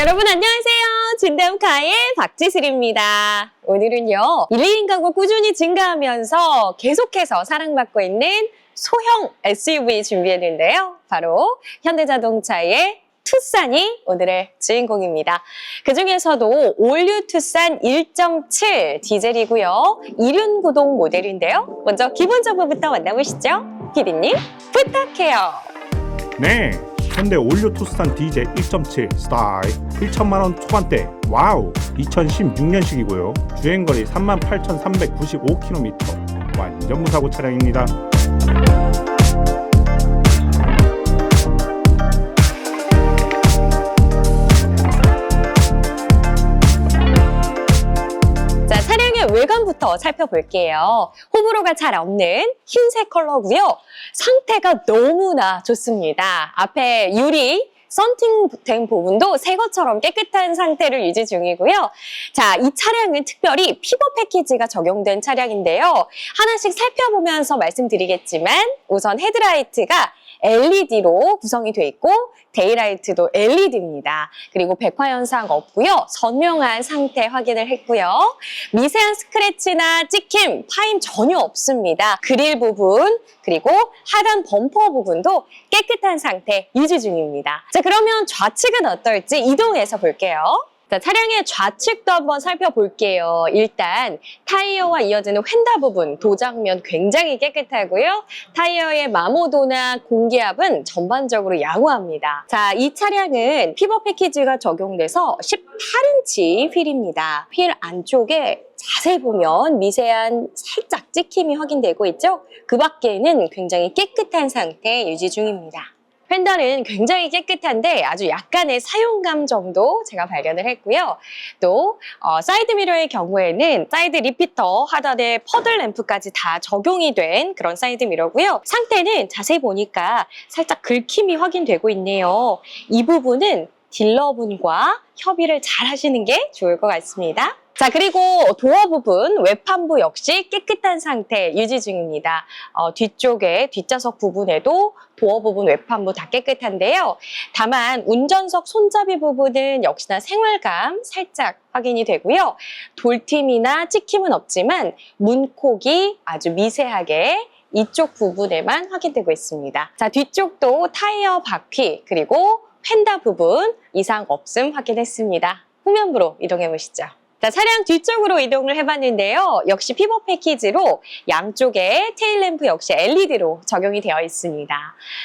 여러분 안녕하세요. 진담카의 박지슬입니다. 오늘은요, 1, 2인 가구 꾸준히 증가하면서 계속해서 사랑받고 있는 소형 SUV 준비했는데요. 바로 현대자동차의 투싼이 오늘의 주인공입니다. 그 중에서도 올류 투싼 1.7 디젤이고요. 이륜구동 모델인데요. 먼저 기본 정보부터 만나보시죠. 피디님, 부탁해요. 네, 현대 올류 투싼 디젤 1.7 스타일. 1천만 원 초반대. 와우. 2016년식이고요. 주행거리 38,395km 완전 무사고 차량입니다 외관부터 살펴볼게요. 호불호가 잘 없는 흰색 컬러고요. 상태가 너무나 좋습니다. 앞에 유리 썬팅된 부분도 새 것처럼 깨끗한 상태를 유지 중이고요. 자, 이 차량은 특별히 피버 패키지가 적용된 차량인데요. 하나씩 살펴보면서 말씀드리겠지만 우선 헤드라이트가 LED로 구성이 돼 있고 데이라이트도 LED입니다. 그리고 백화 현상 없고요. 선명한 상태 확인을 했고요. 미세한 스크래치나 찍힘, 파임 전혀 없습니다. 그릴 부분 그리고 하단 범퍼 부분도 깨끗한 상태 유지 중입니다. 자 그러면 좌측은 어떨지 이동해서 볼게요. 자, 차량의 좌측도 한번 살펴볼게요. 일단 타이어와 이어지는 휀다 부분, 도장면 굉장히 깨끗하고요. 타이어의 마모도나 공기압은 전반적으로 양호합니다. 자, 이 차량은 피버 패키지가 적용돼서 18인치 휠입니다. 휠 안쪽에 자세히 보면 미세한 살짝 찍힘이 확인되고 있죠? 그 밖에는 굉장히 깨끗한 상태 유지 중입니다. 펜더는 굉장히 깨끗한데 아주 약간의 사용감 정도 제가 발견을 했고요. 또 어, 사이드 미러의 경우에는 사이드 리피터 하단에 퍼들 램프까지 다 적용이 된 그런 사이드 미러고요. 상태는 자세히 보니까 살짝 긁힘이 확인되고 있네요. 이 부분은 딜러분과 협의를 잘 하시는 게 좋을 것 같습니다. 자, 그리고 도어 부분, 외판부 역시 깨끗한 상태 유지 중입니다. 어, 뒤쪽에 뒷좌석 부분에도 도어 부분, 외판부 다 깨끗한데요. 다만 운전석 손잡이 부분은 역시나 생활감 살짝 확인이 되고요. 돌팀이나 찍힘은 없지만 문콕이 아주 미세하게 이쪽 부분에만 확인되고 있습니다. 자, 뒤쪽도 타이어 바퀴 그리고 펜다 부분 이상 없음 확인했습니다. 후면부로 이동해 보시죠. 자, 차량 뒤쪽으로 이동을 해봤는데요. 역시 피버 패키지로 양쪽에 테일램프 역시 LED로 적용이 되어 있습니다.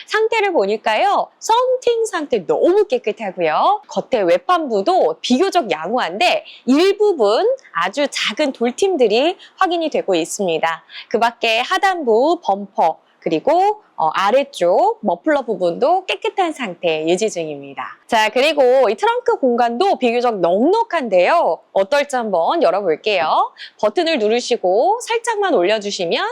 상태를 보니까요. 썬팅 상태 너무 깨끗하고요. 겉에 외판부도 비교적 양호한데 일부분 아주 작은 돌팀들이 확인이 되고 있습니다. 그 밖에 하단부 범퍼 그리고 어, 아래쪽 머플러 부분도 깨끗한 상태 유지 중입니다. 자, 그리고 이 트렁크 공간도 비교적 넉넉한데요. 어떨지 한번 열어볼게요. 버튼을 누르시고 살짝만 올려주시면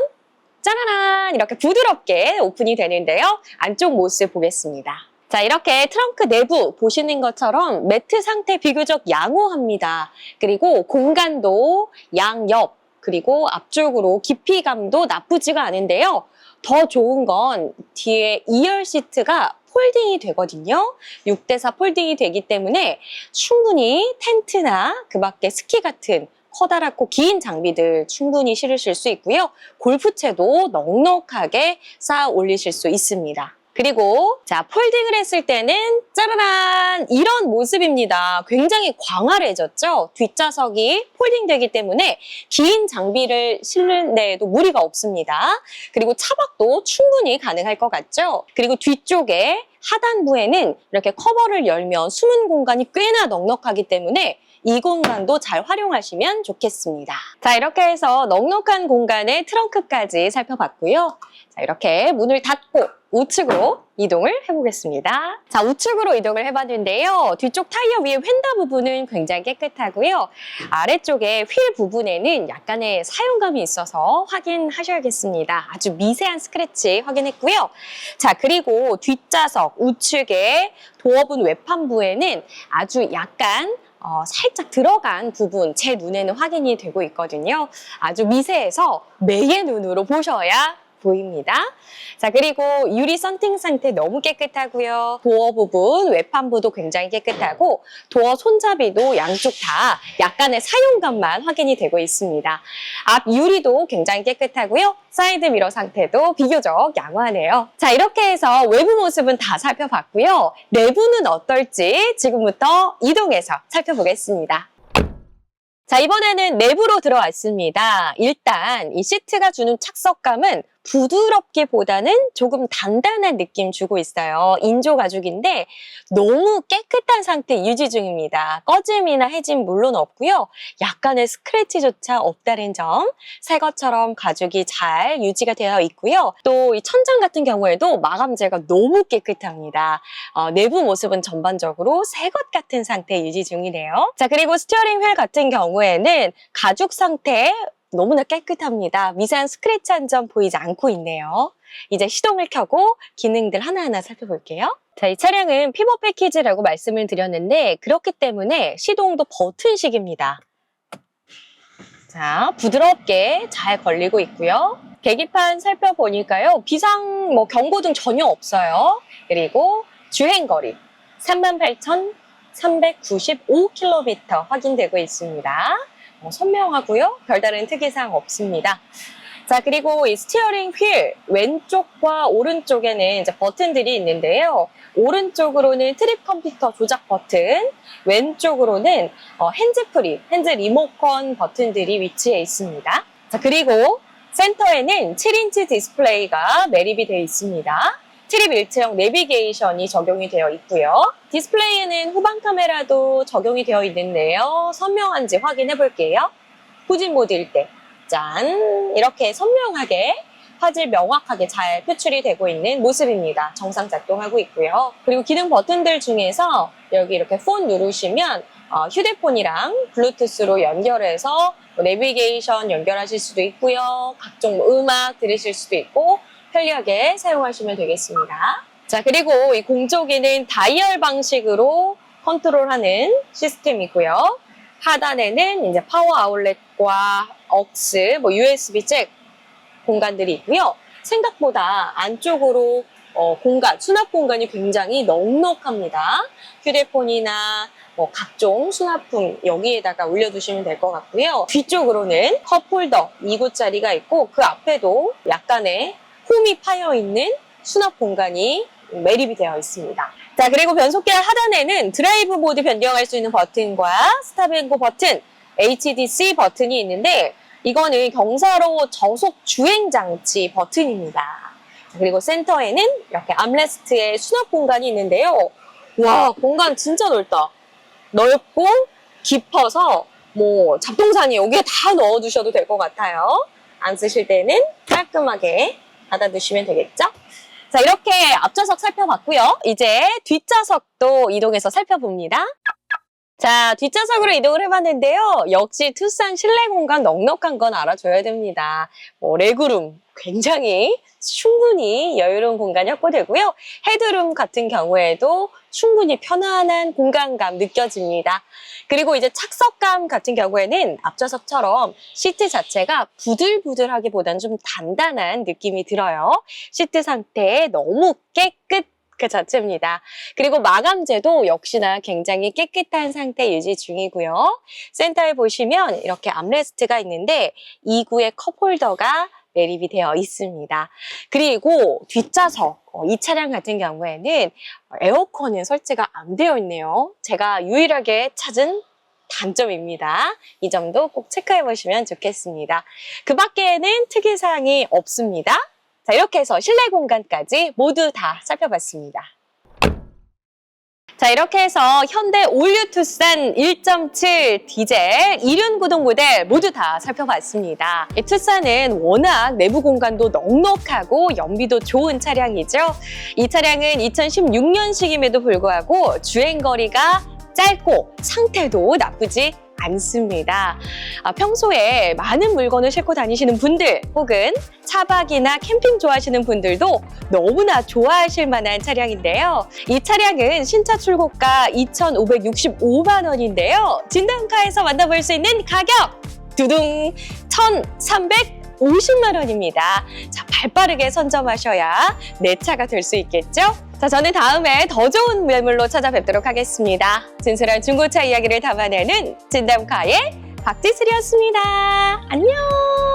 짜라란 이렇게 부드럽게 오픈이 되는데요. 안쪽 모습 보겠습니다. 자, 이렇게 트렁크 내부 보시는 것처럼 매트 상태 비교적 양호합니다. 그리고 공간도 양옆 그리고 앞쪽으로 깊이감도 나쁘지가 않은데요. 더 좋은 건 뒤에 2열 시트가 폴딩이 되거든요. 6대4 폴딩이 되기 때문에 충분히 텐트나 그 밖에 스키 같은 커다랗고 긴 장비들 충분히 실으실 수 있고요. 골프채도 넉넉하게 쌓아 올리실 수 있습니다. 그리고 자 폴딩을 했을 때는 짜라란 이런 모습입니다. 굉장히 광활해졌죠. 뒷좌석이 폴딩되기 때문에 긴 장비를 실는 데에도 무리가 없습니다. 그리고 차박도 충분히 가능할 것 같죠. 그리고 뒤쪽에 하단부에는 이렇게 커버를 열면 숨은 공간이 꽤나 넉넉하기 때문에 이 공간도 잘 활용하시면 좋겠습니다. 자, 이렇게 해서 넉넉한 공간의 트렁크까지 살펴봤고요. 자, 이렇게 문을 닫고 우측으로 이동을 해보겠습니다. 자, 우측으로 이동을 해봤는데요. 뒤쪽 타이어 위에 휀다 부분은 굉장히 깨끗하고요. 아래쪽에 휠 부분에는 약간의 사용감이 있어서 확인하셔야겠습니다. 아주 미세한 스크래치 확인했고요. 자, 그리고 뒷좌석 우측에 도어분 외판부에는 아주 약간 어, 살짝 들어간 부분 제 눈에는 확인이 되고 있거든요. 아주 미세해서 매의 눈으로 보셔야 보입니다. 자, 그리고 유리 썬팅 상태 너무 깨끗하고요. 도어 부분, 외판부도 굉장히 깨끗하고 도어 손잡이도 양쪽 다 약간의 사용감만 확인이 되고 있습니다. 앞 유리도 굉장히 깨끗하고요. 사이드 미러 상태도 비교적 양호하네요. 자, 이렇게 해서 외부 모습은 다 살펴봤고요. 내부는 어떨지 지금부터 이동해서 살펴보겠습니다. 자, 이번에는 내부로 들어왔습니다. 일단 이 시트가 주는 착석감은 부드럽기보다는 조금 단단한 느낌 주고 있어요. 인조 가죽인데 너무 깨끗한 상태 유지 중입니다. 꺼짐이나 해짐 물론 없고요. 약간의 스크래치조차 없다는 점. 새 것처럼 가죽이 잘 유지가 되어 있고요. 또 이 천장 같은 경우에도 마감재가 너무 깨끗합니다. 어, 내부 모습은 전반적으로 새 것 같은 상태 유지 중이네요. 자, 그리고 스티어링 휠 같은 경우에는 가죽 상태 너무나 깨끗합니다. 미세한 스크래치 한 점 보이지 않고 있네요. 이제 시동을 켜고 기능들 하나하나 살펴볼게요. 자, 이 차량은 피버 패키지라고 말씀을 드렸는데 그렇기 때문에 시동도 버튼식입니다. 자, 부드럽게 잘 걸리고 있고요. 계기판 살펴보니까요. 비상 뭐 경고등 전혀 없어요. 그리고 주행거리 38,395km 확인되고 있습니다. 어, 선명하고요. 별다른 특이사항 없습니다. 자, 그리고 이 스티어링 휠 왼쪽과 오른쪽에는 이제 버튼들이 있는데요. 오른쪽으로는 트립 컴퓨터 조작 버튼, 왼쪽으로는 어, 핸즈프리, 핸즈 리모컨 버튼들이 위치해 있습니다. 자, 그리고 센터에는 7인치 디스플레이가 매립이 되어 있습니다. 트립 일체형 내비게이션이 적용이 되어 있고요. 디스플레이에는 후방 카메라도 적용이 되어 있는데요. 선명한지 확인해 볼게요. 후진 모드일 때. 짠! 이렇게 선명하게 화질 명확하게 잘 표출이 되고 있는 모습입니다. 정상 작동하고 있고요. 그리고 기능 버튼들 중에서 여기 이렇게 폰 누르시면 어, 휴대폰이랑 블루투스로 연결해서 뭐 내비게이션 연결하실 수도 있고요. 각종 뭐 음악 들으실 수도 있고 편리하게 사용하시면 되겠습니다. 자, 그리고 이 공조기는 다이얼 방식으로 컨트롤하는 시스템이고요. 하단에는 이제 파워 아울렛과 억스, 뭐 USB 잭 공간들이 있고요. 생각보다 안쪽으로 어, 공간, 수납 공간이 굉장히 넉넉합니다. 휴대폰이나 뭐 각종 수납품 여기에다가 올려두시면 될 것 같고요. 뒤쪽으로는 컵홀더 2구짜리가 있고 그 앞에도 약간의 홈이 파여 있는 수납 공간이 매립이 되어 있습니다. 자, 그리고 변속기 하단에는 드라이브 모드 변경할 수 있는 버튼과 스탑앤고 버튼, HDC 버튼이 있는데 이거는 경사로 저속 주행 장치 버튼입니다. 자, 그리고 센터에는 이렇게 암레스트의 수납 공간이 있는데요. 와, 공간 진짜 넓다. 넓고 깊어서 뭐 잡동사니 여기에 다 넣어 두셔도 될 것 같아요. 안 쓰실 때는 깔끔하게 닫아두시면 되겠죠? 자, 이렇게 앞좌석 살펴봤고요. 이제 뒷좌석도 이동해서 살펴봅니다. 자, 뒷좌석으로 이동을 해봤는데요. 역시 투싼 실내 공간 넉넉한 건 알아줘야 됩니다. 뭐, 레그룸 굉장히 충분히 여유로운 공간이 확보되고요. 헤드룸 같은 경우에도 충분히 편안한 공간감 느껴집니다. 그리고 이제 착석감 같은 경우에는 앞좌석처럼 시트 자체가 부들부들하기보다는 좀 단단한 느낌이 들어요. 시트 상태 너무 깨끗 그 자체입니다. 그리고 마감재도 역시나 굉장히 깨끗한 상태 유지 중이고요. 센터에 보시면 이렇게 암레스트가 있는데 2구의 컵홀더가 매립이 되어 있습니다. 그리고 뒷좌석, 어, 이 차량 같은 경우에는 에어컨은 설치가 안 되어 있네요. 제가 유일하게 찾은 단점입니다. 이 점도 꼭 체크해 보시면 좋겠습니다. 그 밖에는 특이사항이 없습니다. 자, 이렇게 해서 실내 공간까지 모두 다 살펴봤습니다. 자, 이렇게 해서 현대 올류 투싼 1.7 디젤 2륜 구동 모델 모두 다 살펴봤습니다. 이 투싼은 워낙 내부 공간도 넉넉하고 연비도 좋은 차량이죠. 이 차량은 2016년식임에도 불구하고 주행 거리가 짧고 상태도 나쁘지 않습니다. 아, 평소에 많은 물건을 싣고 다니시는 분들 혹은 차박이나 캠핑 좋아하시는 분들도 너무나 좋아하실 만한 차량인데요. 이 차량은 신차 출고가 2,565만 원인데요. 진단가에서 만나볼 수 있는 가격 두둥 1,300 50만 원입니다. 자, 발빠르게 선점하셔야 내 차가 될 수 있겠죠? 자, 저는 다음에 더 좋은 매물로 찾아뵙도록 하겠습니다. 진솔한 중고차 이야기를 담아내는 진담카의 박지슬이었습니다. 안녕!